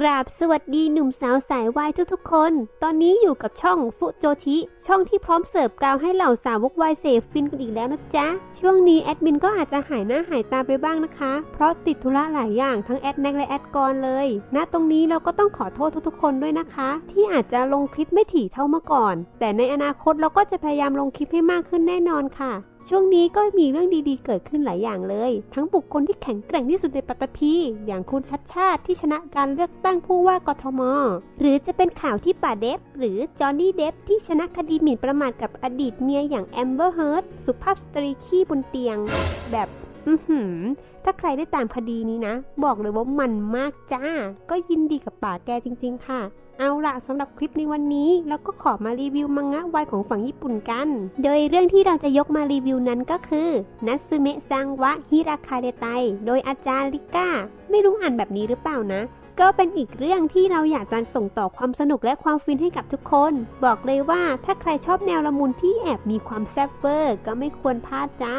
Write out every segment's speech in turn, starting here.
กราบสวัสดีหนุ่มสาวสายวายทุกๆคน ตอนนี้อยู่กับช่องฟุโจชิ ช่องที่พร้อมเสิร์ฟกาวให้เหล่าสาวกวายเสพฟินกันอีกแล้วนะจ๊ะ ช่วงนี้แอดมินก็อาจจะหายหน้าหายตาไปบ้างนะคะ เพราะติดธุระหลายอย่างทั้งแอดแน็กและแอดกรเลย ณ ตรงนี้เราก็ต้องขอโทษทุกๆคนด้วยนะคะ ที่อาจจะลงคลิปไม่ถี่เท่าเมื่อก่อน แต่ในอนาคตเราก็จะพยายามลงคลิปให้มากขึ้นแน่นอนค่ะ ช่วงนี้ก็มีเรื่องดีๆ เกิดขึ้นหลายอย่างเลย ทั้งบุคคลที่แข็งแกร่งที่สุดในปัตตภีอย่างคุณชัดชาติที่ชนะการเลือกตั้งผู้ว่ากทม หรือจะเป็นข่าวที่ป่าเดฟหรือจอห์นนี่เดฟที่ชนะคดีหมิ่นประมาทกับอดีตเมียอย่างแอมเบอร์เฮิร์ตสุภาพสตรีขี้บนเตียง แบบ อือหือ ถ้าใครได้ตามคดีนี้นะ บอกเลยว่ามันมากจ้า ก็ยินดีกับป่าแกจริง ๆ ค่ะ เอาล่ะสำหรับคลิปในวันนี้ เราก็ขอมารีวิวมังงะวายของฝั่งญี่ปุ่นกัน โดยเรื่องที่เราจะยกมารีวิวนั้นก็คือนัตสึเมะซังวะฮิราคาเดไตโดยอาจารย์ลิก้า ไม่รู้อ่านแบบนี้หรือเปล่านะก็เป็นอีกเรื่องที่เราอยากจะส่งต่อความสนุกและความฟินให้กับทุกคน บอกเลยว่าถ้าใครชอบแนวละมุนที่แอบมีความแซ่บเวอร์ก็ไม่ควรพลาดจ้า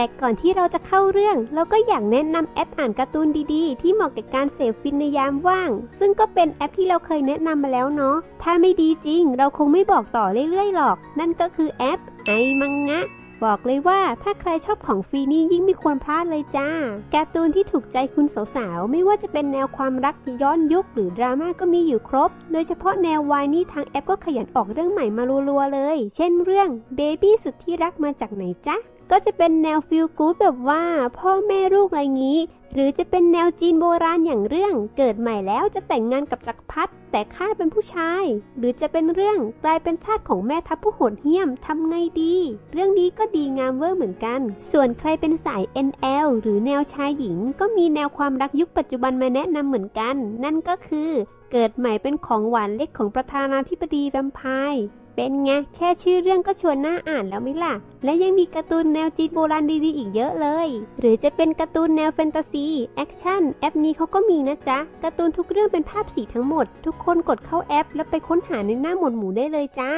แต่ก่อนที่เราจะเข้าเรื่อง เราก็อยากแนะนำแอปอ่านการ์ตูนดีๆ ที่เหมาะกับการเสพฟินในยามว่าง ซึ่งก็เป็นแอปที่เราเคยแนะนำมาแล้วเนาะ ถ้าไม่ดีจริง เราคงไม่บอกต่อเรื่อยๆหรอก นั่นก็คือแอปไอมังงะบอกเลยว่าถ้าใครชอบของฟรีนี่ยิ่งไม่ควรพลาดเลยจ้า การ์ตูนที่ถูกใจคุณสาวๆ ไม่ว่าจะเป็นแนวความรักย้อนยุคหรือดราม่าก็มีอยู่ครบ โดยเฉพาะแนววายนี่ทางแอปก็ขยันออกเรื่องใหม่มารัวๆเลย เช่นเรื่อง Baby สุดที่รักมาจากไหนจ๊ะ ก็จะเป็นแนวฟิลกู๊ดแบบว่าพ่อแม่ลูกอะไรงี้ หรือจะเป็นแนวจีนโบราณอย่างเรื่อง เกิดใหม่แล้วจะแต่งงานกับจักรพรรดิแต่ข้าเป็นผู้ชาย หรือจะเป็นเรื่องกลายเป็นทาสของแม่ทัพผู้โหดเหี้ยมทำไงดี เรื่องนี้ก็ดีงามเวอร์เหมือนกัน ส่วนใครเป็นสาย NL หรือแนวชายหญิง ก็มีแนวความรักยุคปัจจุบันมาแนะนำเหมือนกัน นั่นก็คือเกิดใหม่เป็นของหวานเล็กของประธานาธิบดีแวมไพร์ เป็นไงแค่ชื่อเรื่องก็ชวนน่าอ่านแล้วมิล่ะ และยังมีการ์ตูนแนวจีนโบราณดีๆอีกเยอะเลย หรือจะเป็นการ์ตูนแนวแฟนตาซีแอคชั่นแอปนี้เขาก็มีนะจ๊ะการ์ตูนทุกเรื่องเป็นภาพสีทั้งหมด ทุกคนกดเข้าแอป แล้วไปค้นหาในหน้าหมวดหมู่ได้เลยจ้า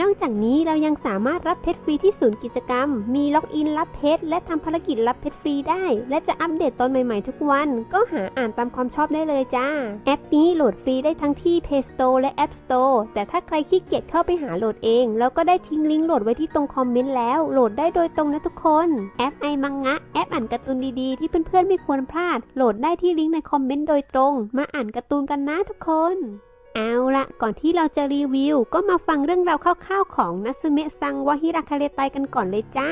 นอกจากนี้เรายังสามารถรับเพชรฟรีที่ศูนย์กิจกรรม มีล็อกอินรับเพชรและทำภารกิจรับเพชรฟรีได้ และจะอัปเดตตอนใหม่ๆทุกวัน ก็หาอ่านตามความชอบได้เลยจ้า แอปนี้โหลดฟรีได้ทั้งที่ Play Store และ App Store แต่ถ้าใครขี้เกียจเข้าไปหาโหลดเอง แล้วก็ได้ทิ้งลิงก์โหลดไว้ที่ตรงคอมเมนต์แล้ว โหลดได้โดยตรงนะทุกคน แอปไอมังงะ แอปอ่านการ์ตูนดีๆ ที่เพื่อนๆไม่ควรพลาด โหลดได้ที่ลิงก์ในคอมเมนต์โดยตรง มาอ่านการ์ตูนกันนะทุกคน เอาละก่อนที่เราจะรีวิว ก็มาฟังเรื่องราวคร่าวๆของนัสเมะซังวาฮิราคาเรไตกันก่อนเลยจ้า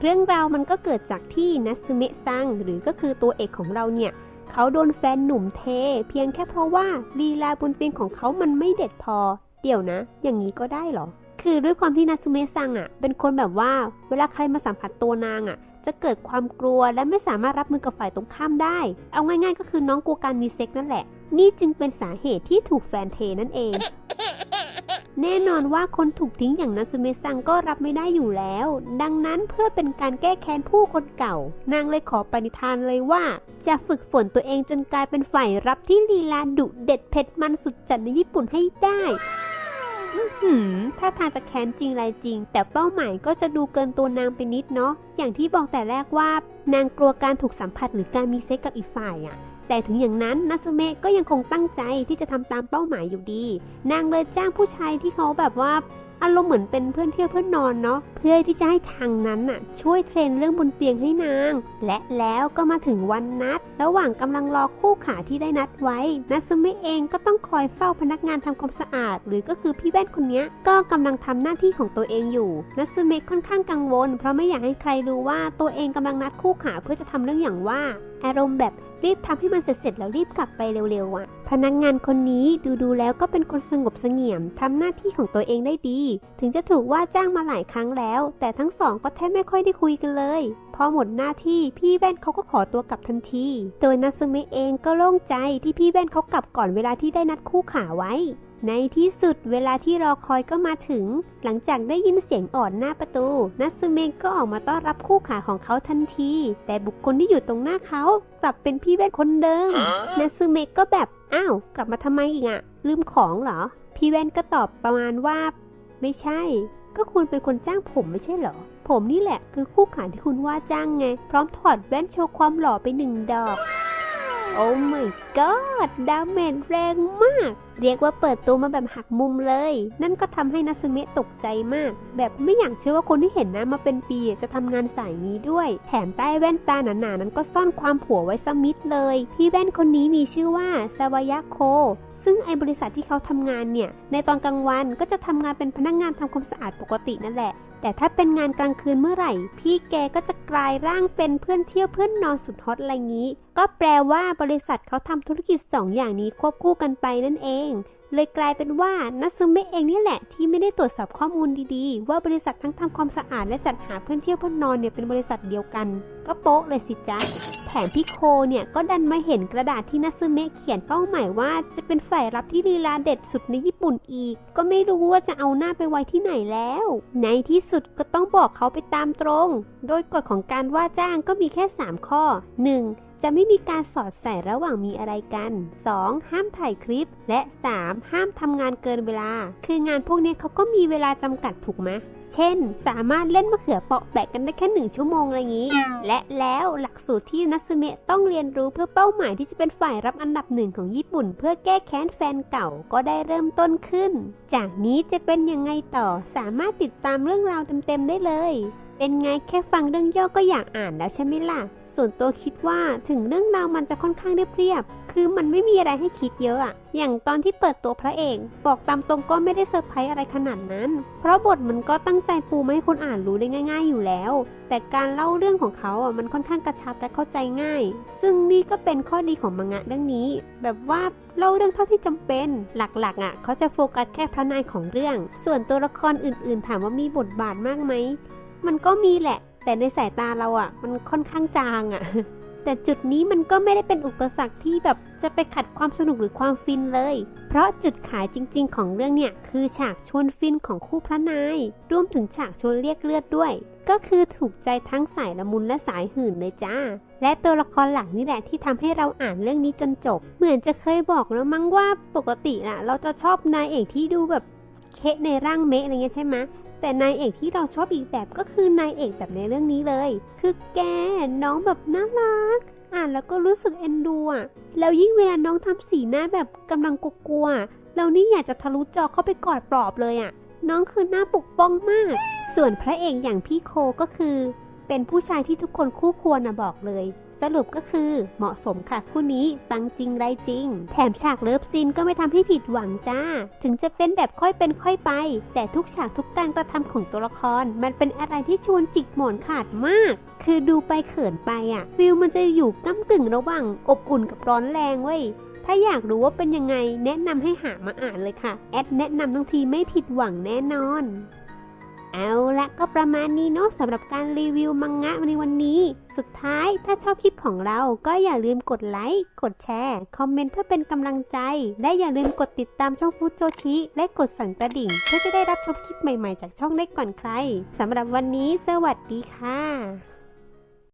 เรื่องราวมันก็เกิดจากที่นัสเมะซังหรือก็คือตัวเอกของเราเนี่ย เขาโดนแฟนหนุ่มเท เพียงแค่เพราะว่าลีลาบนเตียงของเขามันไม่เด็ดพอ เดี๋ยวนะ อย่างนี้ก็ได้เหรอ คือด้วยความที่นัสเมะซังอะ เป็นคนแบบว่า เวลาใครมาสัมผัสตัวนางอะจะเกิดความกลัวและไม่สามารถรับมือกับฝ่ายตรงข้ามได้ เอาง่ายๆ ก็คือน้องกลัวการมีเซ็กนั่นแหละ นี่จึงเป็นสาเหตุที่ถูกแฟนเทนั่นเอง แน่นอนว่าคนถูกทิ้งอย่างนัสเมซังก็รับไม่ได้อยู่แล้ว ดังนั้นเพื่อเป็นการแก้แค้นผู้คนเก่า นางเลยขอปณิธานเลยว่า จะฝึกฝนตัวเองจนกลายเป็นฝ่ายรับที่ลีลาดุเด็ดเผ็ดมันสุดจัดในญี่ปุ่นให้ได้อื้อหือถ้าทางจะแค้นจริงไรจริง แต่เป้าหมายก็จะดูเกินตัวนางไปนิดเนาะ อย่างที่บอกแต่แรกว่านางกลัวการถูกสัมผัสหรือการมีเซ็กกับอีกฝ่ายอะ แต่ถึงอย่างนั้นนัสเมะก็ยังคงตั้งใจที่จะทำตามเป้าหมายอยู่ดี นางเลยจ้างผู้ชายที่เขาแบบว่า อารมณ์เหมือนเป็นเพื่อนเที่ยวเพื่อนนอนเนาะเพื่อที่จะให้ทางนั้นน่ะ ช่วยเทรนเรื่องบนเตียงให้นาง และแล้วก็มาถึงวันนัด ระหว่างกำลังรอคู่ขาที่ได้นัดไว้นัสเมะเองก็ต้องคอยเฝ้าพนักงานทำความสะอาด หรือก็คือพี่แว่นคนนี้ก็กำลังทำหน้าที่ของตัวเองอยู่นัสเมะค่อนข้างกังวล เพราะไม่อยากให้ใครรู้ว่าตัวเองกำลังนัดคู่ขาเพื่อจะทำเรื่องอย่างว่า อารมณ์แบบรีบทำให้มันเสร็จๆแล้วรีบกลับไปเร็วๆอะ พนักงงานคนนี้ดูดูแล้วก็เป็นคนสงบเสงี่ยมทำหน้าที่ของตัวเองได้ดี ถึงจะถูกว่าจ้างมาหลายครั้งแล้ว แต่ทั้งสองก็แทบไม่ค่อยได้คุยกันเลย พอหมดหน้าที่พี่แว่นเขาก็ขอตัวกลับทันทีโดยนัสเมะเองก็โล่งใจที่พี่แว่นเขากลับก่อนเวลาที่ได้นัดคู่ขาไว้ ในที่สุดเวลาที่รอคอยก็มาถึง หลังจากได้ยินเสียงอ่อนหน้าประตู นัสเมะก็ออกมาต้อนรับคู่ขาของเขาทันที แต่บุคคลที่อยู่ตรงหน้าเขากลับเป็นพี่แว่นคนเดิม นัสเมะก็แบบ อ้าว กลับมาทำไมอีกอะลืมของเหรอ พี่แว่นก็ตอบประมาณว่า ไม่ใช่ ก็คุณเป็นคนจ้างผมไม่ใช่เหรอ ผมนี่แหละคือคู่ขาที่คุณว่าจ้างไง พร้อมถอดแว่นโชว์ความหล่อไปหนึ่งดอก โอ้ my god ดาเมจแรงมาก เรียกว่าเปิดตัวมาแบบหักมุมเลย นั่นก็ทำให้นัสเมะตกใจมาก แบบไม่อยากเชื่อว่าคนที่เห็นนะมาเป็นปีจะทำงานสายนี้ด้วย แถมใต้แว่นตาหนาๆนั้นก็ซ่อนความผัวไว้สมิดเลย พี่แว่นคนนี้มีชื่อว่าซาวายะโค ซึ่งไอบริษัทที่เขาทำงานเนี่ย ในตอนกลางวันก็จะทำงานเป็นพนักงานทำความสะอาดปกตินั่นแหละ แต่ถ้าเป็นงานกลางคืนเมื่อไหร่ พี่แกก็จะกลายร่างเป็นเพื่อนเที่ยวเพื่อนนอนสุดฮอตอะไรงี้ ก็แปลว่าบริษัทเขาทำธุรกิจสองอย่างนี้ควบคู่กันไปนั่นเอง เลยกลายเป็นว่านัซึเมะเองนี่แหละ ที่ไม่ได้ตรวจสอบข้อมูลดีๆ ว่าบริษัททั้งทำความสะอาดและจัดหาเพื่อนเที่ยวเพื่อนนอนเนี่ยเป็นบริษัทเดียวกัน ก็โป๊ะเลยสิจ๊ะ มพี่โคเนี่ยก็ดันมาเห็นกระดาษที่นัซึเมะเขียนเป้าหมายว่า จะเป็นฝ่ายรับที่ลีลาเด็ดสุดในญี่ปุ่นอีก ก็ไม่รู้ว่าจะเอาหน้าไปไว้ที่ไหนแล้ว ในที่สุดก็ต้องบอกเขาไปตามตรง โดยกฎของการว่าจ้างก็มีแค่ 3 ข้อ 1. จะไม่มีการสอดใส่ระหว่างมีอะไรกัน 2. ห้ามถ่ายคลิป และ 3. ห้ามทำงานเกินเวลา คืองานพวกนี้เขาก็มีเวลาจำกัดถูกไหม เช่น สามารถเล่นมะเขือเปาะแบกกันได้แค่หนึ่งชั่วโมงอะไรอย่างนี้ และแล้วหลักสูตรที่นัสเมะต้องเรียนรู้เพื่อเป้าหมายที่จะเป็นฝ่ายรับอันดับหนึ่งของญี่ปุ่น เพื่อแก้แค้นแฟนเก่าก็ได้เริ่มต้นขึ้น จากนี้จะเป็นยังไงต่อสามารถติดตามเรื่องราวเต็มๆได้เลย เป็นไงแค่ฟังเรื่องย่อก็อยากอ่านแล้วใช่ไหมล่ะ ส่วนตัวคิดว่าถึงเรื่องราวมันจะค่อนข้างเรียบๆ คือมันไม่มีอะไรให้คิดเยอะอะ อย่างตอนที่เปิดตัวพระเอก บอกตามตรงก็ไม่ได้เซอร์ไพรส์อะไรขนาดนั้น เพราะบทมันก็ตั้งใจปูมาให้คนอ่านรู้ได้ง่าย ๆ อยู่แล้ว แต่การเล่าเรื่องของเขาอะมันค่อนข้างกระชับและเข้าใจง่าย ซึ่งนี่ก็เป็นข้อดีของมังงะเรื่องนี้ แบบว่าเล่าเรื่องเท่าที่จำเป็นหลักๆอะเขาจะโฟกัสแค่พระนายของเรื่อง ส่วนตัวละครอื่น ๆ ถามว่ามีบทบาทมากไหม มันก็มีแหละ แต่ในสายตาเราอะ่ะ มันค่อนข้างจางอะ่ะ แต่จุดนี้มันก็ไม่ได้เป็นอุปสรรคที่แบบจะไปขัดความสนุกหรือความฟินเลย เพราะจุดขายจริง ๆ ของเรื่องเนี่ยคือฉากชวนฟินของคู่พระนาย รวมถึงฉากชวนเรียกเลือดด้วย ก็คือถูกใจทั้งสายละมุนและสายหื่นเลยจ้า และตัวละครหลักนี่แหละที่ทำให้เราอ่านเรื่องนี้จนจบ เหมือนจะเคยบอกแล้วมั้งว่าปกติน่ะ เราจะชอบนายเอกที่ดูแบบเคะในร่างเมะอะไรเงี้ยใช่ไหม แต่นายเอกที่เราชอบอีกแบบก็คือนายเอกแบบในเรื่องนี้เลย คือแกน้องแบบน่ารัก อ่านแล้วก็รู้สึกเอ็นดูอะแล้วยิ่งเวลาน้องทำสีหน้าแบบกำลังกลัวๆเรานี่อยากจะทะลุจอเข้าไปกอดปลอบเลยอะ น้องคือหน้าปกป้องมาก ส่วนพระเอกอย่างพี่โคก็คือ เป็นผู้ชายที่ทุกคนคู่ควรนะบอกเลย สรุปก็คือเหมาะสมค่ะคู่นี้ปังจริงไรจริง แถมฉากเลิฟซีนก็ไม่ทำให้ผิดหวังจ้า ถึงจะเป็นแบบค่อยเป็นค่อยไป แต่ทุกฉากทุกการกระทำของตัวละคร มันเป็นอะไรที่ชวนจิกหมอนขาดมาก คือดูไปเขินไปอะฟิลมันจะอยู่ก้ากึ่งระหว่างอบอุ่นกับร้อนแรงเว้ยถ้าอยากรู้ว่าเป็นยังไง แนะนำให้หามาอ่านเลยค่ะ แอดแนะนำทั้งทีไม่ผิดหวังแน่นอน เอาละก็ประมาณนี้เนาะสำหรับการรีวิวมังงะในวันนี้ สุดท้ายถ้าชอบคลิปของเราก็อย่าลืมกดไลค์ กดแชร์ คอมเมนต์เพื่อเป็นกำลังใจ และอย่าลืมกดติดตามช่องฟูโจชิ และกดสั่นกระดิ่ง เพื่อจะได้รับชมคลิปใหม่ๆ จากช่องได้ก่อนใครสำหรับวันนี้สวัสดีค่ะ